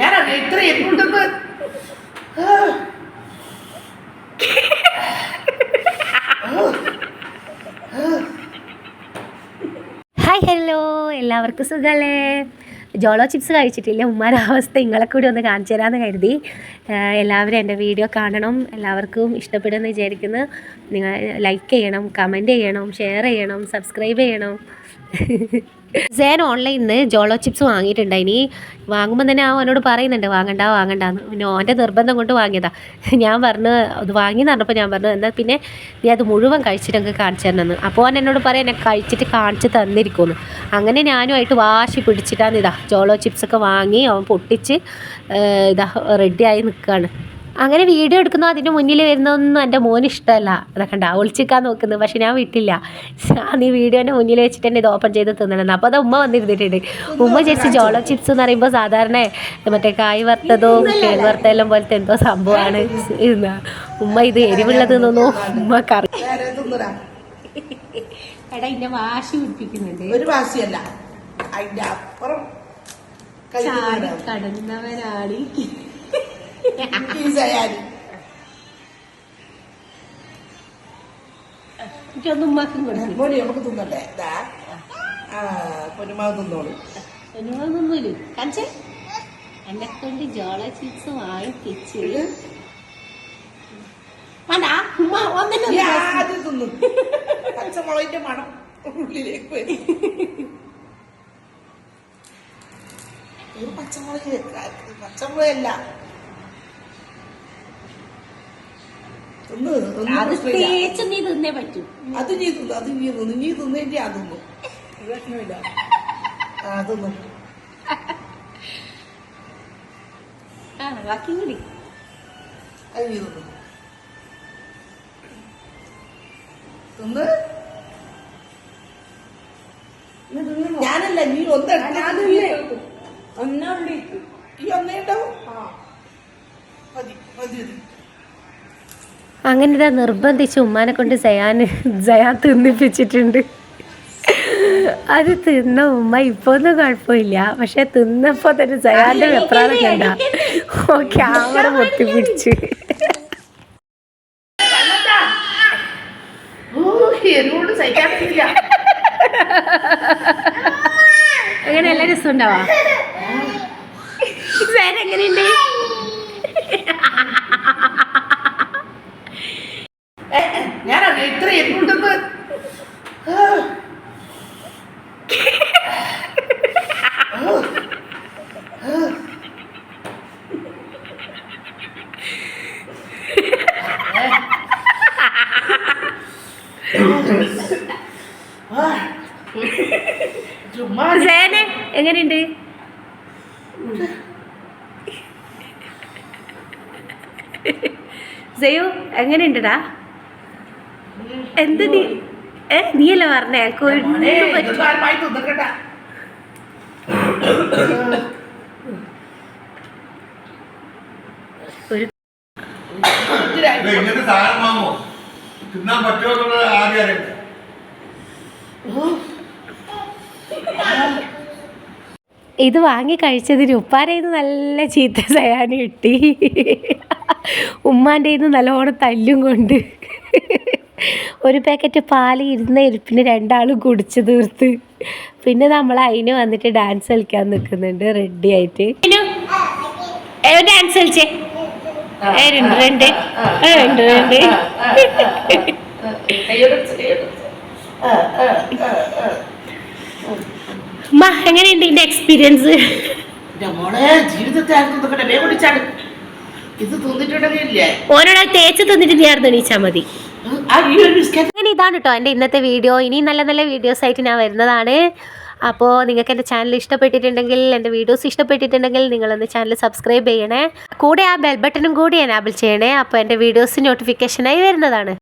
ഞാനറിയാം ഇത്ര എന്നുണ്ടെന്ന് hi hello എല്ലാവർക്കും സുഖല്ലേ? ജോളോ ചിപ്സ് കഴിച്ചിട്ടില്ല. ഉമ്മാരുടെ അവസ്ഥ നിങ്ങളെ കൂടി ഒന്ന് കാണിച്ചു തരാമെന്ന് കരുതി. എല്ലാവരും എന്റെ വീഡിയോ കാണണം. എല്ലാവർക്കും ഇഷ്ടപ്പെടുമെന്ന് വിചാരിക്കുന്നു. നിങ്ങൾ ലൈക്ക് ചെയ്യണം കമന്റ് ചെയ്യണം ഷെയർ ചെയ്യണം സബ്സ്ക്രൈബ് ചെയ്യണം. സേൻ ഓൺലൈനിൽ നിന്ന് ജോളോ ചിപ്സ് വാങ്ങിയിട്ടുണ്ടായിനി. വാങ്ങുമ്പോൾ തന്നെ ആ അവനോട് പറയുന്നുണ്ട് വാങ്ങണ്ട വാങ്ങണ്ടാന്ന് പിന്നെ ഓന്റെ നിർബന്ധം കൊണ്ട് വാങ്ങിയതാ. ഞാൻ പറഞ്ഞു അത് വാങ്ങി പറഞ്ഞപ്പോൾ ഞാൻ പറഞ്ഞു എന്നാൽ പിന്നെ നീ അത് മുഴുവൻ കഴിച്ചിട്ട് എനിക്ക് കാണിച്ചു തരണമെന്ന് അപ്പോൾ അവൻ എന്നോട് പറയാം എന്നെ കഴിച്ചിട്ട് കാണിച്ച് തന്നിരിക്കുമെന്ന്. അങ്ങനെ ഞാനുമായിട്ട് വാശി പിടിച്ചിട്ടാണ് ഇതാ ജോളോ ചിപ്സൊക്കെ വാങ്ങി അവൻ പൊട്ടിച്ച് ഇതാ റെഡിയായി നിൽക്കുകയാണ് അങ്ങനെ വീഡിയോ എടുക്കുന്ന അതിന്റെ മുന്നിൽ വരുന്നതൊന്നും എന്റെ മോന് ഇഷ്ടമല്ല. അതൊക്കെ ഉണ്ടാ ഒളിച്ചിക്കാൻ നോക്കുന്നത്. പക്ഷെ ഞാൻ വിട്ടില്ല. നീ ഈ വീഡിയോന്റെ മുന്നിൽ വെച്ചിട്ട് തന്നെ ഇത് ഓപ്പൺ ചെയ്ത് തിന്നണം അപ്പോൾ അത് ഉമ്മ വന്നിരുന്നിട്ടുണ്ട്. ഉമ്മ ചേച്ചി ജോളോ ചിപ്സ് എന്ന് പറയുമ്പോൾ സാധാരണ മറ്റേ കായ് വറുത്തതോ കേക്ക് വറുത്തതെല്ലാം പോലത്തെ എന്തോ സംഭവമാണ്. ഉമ്മ ഇത് എരിവുള്ളത് തോന്നുന്നു ഉമ്മ കറി. എടാ ഇന്നെ വാശി പിടിപ്പിക്കുന്നുണ്ട്. ഒരു വാശിയല്ല. അതിന്റെ അപ്പുറം. കടന്നവരാണ്. എനിക്കൊന്നും ഉമ്മാക്കും കൊടുക്കും മോനെ നമുക്ക് തിന്നണ്ടേ? ദാ. ആ പൊന്നുമാവ് തിന്നോളൂ. ഒന്നുമില്ല കാണിച്ചേ? എന്നെ കൊണ്ട് ജോള ചിപ്സ് വാങ്ങിപ്പിച്ച് വേണ്ട ഉമ്മ ഒന്നിനും ആദ്യം തിന്നു. പച്ചമുളകിന്റെ മണം ഉള്ളിലേക്ക് വരും. ഒരു പച്ചമുളക് പച്ചമുളകല്ല തിന്ന് തിന്ന് അത്. തേച്ച് നീ തിന്നേ പറ്റൂ. അത് നീ തിന്നു അത് നീ തിന്നു നീ തിന്നേണ്ടി അതൊന്നും തിന്നു. പ്രശ്നമില്ല. ആ തിന്നു. ആ ബാക്കി കൂടി. അത് നീ തിന്നു. തിന്ന്. ഞാനല്ല നീ ഒന്നെടുത്തു ഈ ഒന്നേ ഉണ്ടാവും? മതി മതി മതി. അങ്ങനെ ഇതാ നിർബന്ധിച്ച് ഉമ്മാനെ കൊണ്ട് സയാൻ സയാൻ തിന്നിപ്പിച്ചിട്ടുണ്ട്. അത് തിന്ന ഉമ്മ ഇപ്പൊ ഒന്നും കുഴപ്പമില്ല. പക്ഷെ തിന്നപ്പോ തന്നെ ജയാന്റെ വെപ്രാളം കണ്ട. ഓ ക്യാമറ പൊട്ടിപ്പിടിച്ച് അങ്ങനെ എല്ലാ രസം ഉണ്ടാവാ എങ്ങനെയുണ്ട്? ഞാനറിയാം ഇത്ര ജയനെ എങ്ങനെയുണ്ട്? ജയു എങ്ങനെയുണ്ടടാ എന്ത് നീ ഏ നീയല്ല പറഞ്ഞേ? ഒരു ഇത് ഇങ്ങനത്തെ സാധനം വാങ്ങോ തിന്നാൻ പറ്റുമോ എന്നുള്ളത് ആദ്യം അറിയണ്ടേ. ഇത് വാങ്ങി കഴിച്ചതിന് ഉപ്പാരേന്ന് നല്ല ചീത്ത സയാനി കിട്ടി. ഉമ്മാന്റെ നിന്ന് നല്ലോണം തല്ലും കൊണ്ട്. ഒരു പാക്കറ്റ് പാൽ ഇരുന്ന ഇരിപ്പിന് രണ്ടാളും കുടിച്ചു തീർത്ത്. പിന്നെ നമ്മൾ അതിന് വന്നിട്ട് ഡാൻസ് കളിക്കാൻ നിൽക്കുന്നുണ്ട് റെഡി ആയിട്ട്. ഡാൻസ് കളിച്ചേ? രണ്ട് രണ്ട്. രണ്ട് രണ്ട്. ഉമ്മ എങ്ങനെയുണ്ട് ഇതിന്റെ എക്സ്പീരിയൻസ് ഓനോട് തേച്ച് തന്നിട്ട് നീ ആർന്ന് എണീച്ചാ മതി. അങ്ങനെ ഇതാണ് കേട്ടോ എന്റെ ഇന്നത്തെ വീഡിയോ. ഇനി നല്ല നല്ല വീഡിയോസ് ആയിട്ട് ഞാൻ വരുന്നതാണ്. അപ്പോൾ നിങ്ങൾക്ക് എന്റെ ചാനൽ ഇഷ്ടപ്പെട്ടിട്ടുണ്ടെങ്കിൽ എന്റെ വീഡിയോസ് ഇഷ്ടപ്പെട്ടിട്ടുണ്ടെങ്കിൽ നിങ്ങളൊന്ന് ചാനൽ സബ്സ്ക്രൈബ് ചെയ്യണേ. കൂടെ ആ ബെൽ ബട്ടണും കൂടി എനാബിൾ ചെയ്യണേ. അപ്പോൾ എന്റെ വീഡിയോസ് നോട്ടിഫിക്കേഷനായി വരുന്നതാണ്.